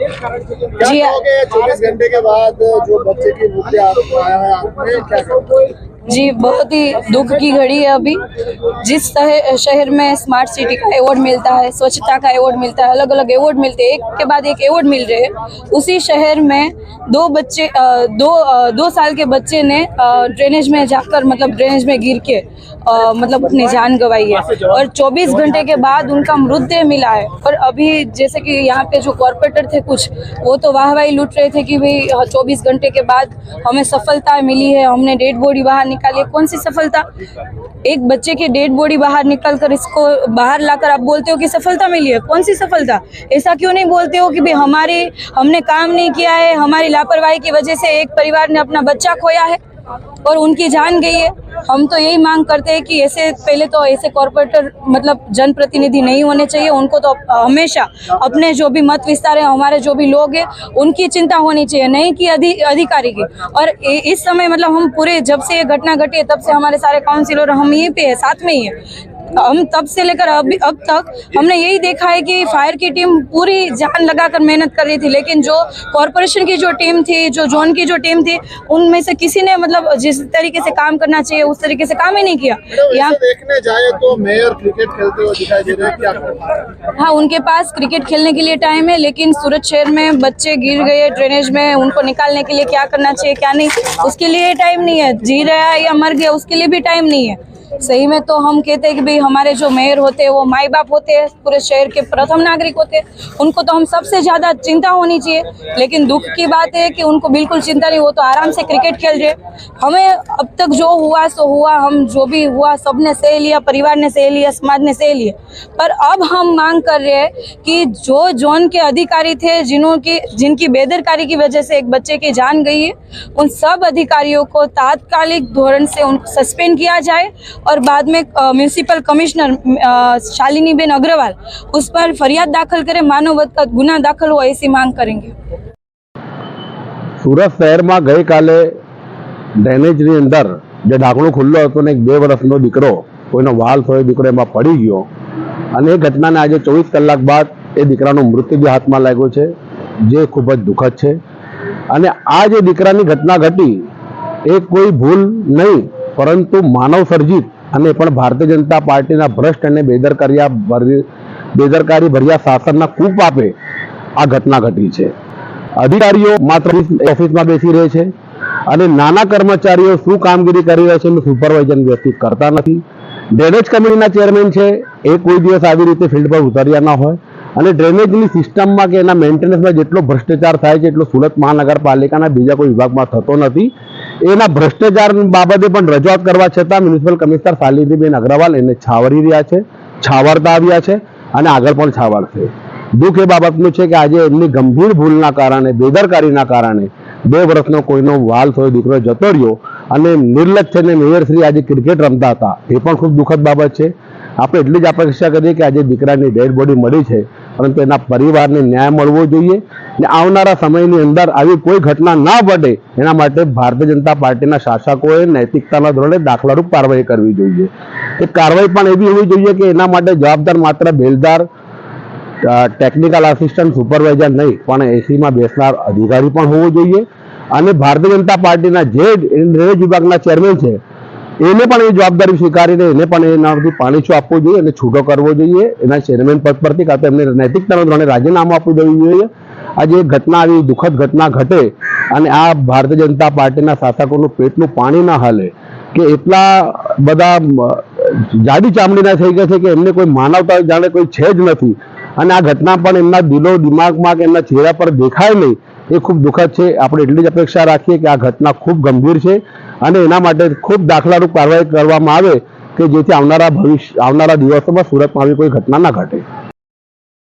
जी, चौबीस घंटे के बाद जो बच्चे की आया है क्या जी बहुत ही दुख की घड़ी है अभी। जिस शहर में स्मार्ट सिटी का अवार्ड मिलता है स्वच्छता का अवार्ड मिलता है अलग अलग अवार्ड मिलते हैं एक के बाद एक अवार्ड मिल रहे हैं। उसी शहर में दो बच्चे दो दो साल के बच्चे ने ड्रेनेज में जाकर मतलब ड्रेनेज में गिर के मतलब अपनी जान गंवाई है। और 24 घंटे के बाद उनका मृतदेह मिला है। और अभी जैसे कि यहाँ पे जो कॉरपोरेटर थे कुछ। वो तो वाहवाही लूट रहे थे कि भाई चौबीस घंटे के बाद हमें सफलता मिली है, हमने डेड बॉडी बाहर निकाली है। कौन सी सफलता? एक बच्चे की डेड बॉडी बाहर निकाल कर इसको बाहर लाकर आप बोलते हो कि सफलता मिली है? कौन सी सफलता? ऐसा क्यों नहीं बोलते हो कि भाई, हमारे, हमने काम नहीं किया है, हमारी लापरवाही की वजह से एक परिवार ने अपना बच्चा खोया है और उनकी जान गई है? हम तो यही मांग करते हैं कि ऐसे पहले तो ऐसे कॉरपोरेटर मतलब जनप्रतिनिधि नहीं होने चाहिए। उनको तो हमेशा अपने जो भी मत विस्तार है हमारे जो भी लोग हैं उनकी चिंता होनी चाहिए नहीं कि अधि, अधिकारी की। और इस समय मतलब हम पूरे जब से ये घटना घटी है तब से हमारे सारे काउंसिलर हम यहीं पे है साथ में ही है। हम तब से लेकर अभी अब तक हमने यही देखा है कि फायर की टीम पूरी जान लगाकर मेहनत कर रही थी लेकिन जो कॉरपोरेशन की जो टीम थी जो जोन की जो टीम थी उनमें से किसी ने मतलब जिस तरीके से काम करना चाहिए उस तरीके से काम ही नहीं किया। यहाँ देखने जाए तो मेयर क्रिकेट खेलते हुए दिखाई दे रहे हैं क्या हाँ उनके पास क्रिकेट खेलने के लिए टाइम है लेकिन सूरत शहर में बच्चे गिर गए ड्रेनेज में उनको निकालने के लिए क्या करना चाहिए क्या नहीं उसके लिए टाइम नहीं है। जी रहा है या मर गया उसके लिए भी टाइम नहीं है। सही में तो हम कहते हैं कि भाई हमारे जो मेयर होते हैं, वो माई बाप होते हैं, पूरे शहर के प्रथम नागरिक होते हैं। उनको तो हम सबसे ज़्यादा चिंता होनी चाहिए। लेकिन दुख की बात है कि उनको बिल्कुल चिंता नहीं, वो तो आराम से क्रिकेट खेल रहे हमें अब तक जो हुआ, सो हुआ, हम जो भी हुआ, सबने सह लिया, परिवार ने सह लिया, समाज ने सह लिया। पर अब हम मांग कर रहे हैं कि जो जोन के अधिकारी थे जिन्हों की, जिनकी बेदरकारी की वजह से एक बच्चे की जान गई है, उन सब अधिकारियों को तात्कालिक धोरण से उनको सस्पेंड किया जाए और बाद में म्यूनसिपल कमिश्नर अ, शालिनीबेन अग्रवाल उस पर फरियाद दाखिल करे मानव वध का गुना दाखिल हो ऐसी मांग करेंगे સુરત શહેરમાં ગઈકાલે ડ્રેનેજની અંદર જે ઢાંકણું ખુલ્લો હતો ને એક બે વર્ષનો દીકરો કોઈનો વાલ થયો દીકરો એમાં પડી ગયો અને એ ઘટનાને આજે ચોવીસ કલાક બાદ એ દીકરાનું મૃત્યુ બી હાથમાં લાગ્યો છે જે ખૂબ જ દુઃખદ છે અને આ જે દીકરાની ઘટના ઘટી એ કોઈ ભૂલ નહીં પરંતુ માનવ સર્જિત અને પણ ભારતીય જનતા પાર્ટીના ભ્રષ્ટ અને બેદરકારિયા બેદરકારી ભર્યા શાસનના કૂપ આપે આ ઘટના ઘટી છે. અધિકારીઓ માત્ર ઓફિસમાં બેસી રહે છે અને નાના કર્મચારીઓ શું કામગીરી કરી રહ્યા છે એનું સુપરવાઇઝન વ્યવસ્થિત કરતા નથી. ડ્રેનેજ કમિટીના ચેરમેન છે, એ કોઈ દિવસ આવી રીતે ફિલ્ડ પર ઉતર્યા ના હોય. અને ડ્રેનેજની સિસ્ટમમાં કે એના મેન્ટેનન્સમાં જેટલો ભ્રષ્ટાચાર થાય છે, એટલો સુરત મહાનગરપાલિકાના બીજા કોઈ વિભાગમાં થતો નથી. એના ભ્રષ્ટાચાર બાબતે પણ રજૂઆત કરવા છતાં મ્યુનિસિપલ કમિશનર શાલિનીબેન અગ્રવાલ એને છાવરી રહ્યા છે, છાવરતા આવ્યા છે અને આગળ પણ છાવરશે દુઃખ એ બાબતનું છે કે આજે એમની ગંભીર ભૂલના કારણે, બેદરકારીના કારણે બે વર્ષનો કોઈનો વાલ થયો દીકરો જતો રહ્યો અને નિર્લજ થઈને મેયરશ્રી આજે ક્રિકેટ રમતા હતા. એ પણ ખૂબ દુઃખદ બાબત છે. આપણે એટલી જ અપેક્ષા કરીએ કે આજે દીકરાની ડેડ બોડી મળી છે. પરંતુ એના પરિવારને ન્યાય મળવો જોઈએ ને આવનારા સમયની અંદર આવી કોઈ ઘટના ના બને એના માટે ભારતીય જનતા પાર્ટીના શાસકોએ નૈતિકતાના ધોરણે દાખલારૂપ કાર્યવાહી કરવી જોઈએ. એ કાર્યવાહી પણ એવી હોવી જોઈએ કે એના માટે જવાબદાર માત્ર બેલદાર ટેકનિકલ આસિસ્ટન્ટ સુપરવાઇઝર નહીં, પણ એસીમાં બેસનાર અધિકારી પણ હોવો જોઈએ. અને ભારતીય જનતા પાર્ટીના જે રેલવે વિભાગના ચેરમેન છે એને પણ એ જવાબદારી સ્વીકારીને એને પણ એનાથી પાણીછો આપવો જોઈએ અને છૂટો કરવો જોઈએ. એના ચેરમેન પદ પરથી કાં તો એમને નૈતિકતાના ધોરણે રાજીનામું આપવું દેવું જોઈએ. આજે એક ઘટના આવી, દુઃખદ ઘટના ઘટે અને આ ભારતીય જનતા પાર્ટીના શાસકોનું પેટનું પાણી ના હાલે કે એટલા બધા જાડી ચામડીના થઈ ગયા છે કે એમને કોઈ માનવતા જાણે કોઈ છે જ નથી. અને આ ઘટના પણ એમના દિલો દિમાગમાં કે એમના ચહેરા પર દેખાય નહીં. એ ખૂબ દુઃખદ છે. આપણે એટલી જ અપેક્ષા રાખીએ કે આ ઘટના ખૂબ ગંભીર છે અને એના માટે ખૂબ દાખલારૂપ કાર્યવાહી કરવામાં આવે કે જેથી આવનારા ભવિષ્ય, આવનારા દિવસોમાં સુરતમાં આવી કોઈ ઘટના ના ઘટે.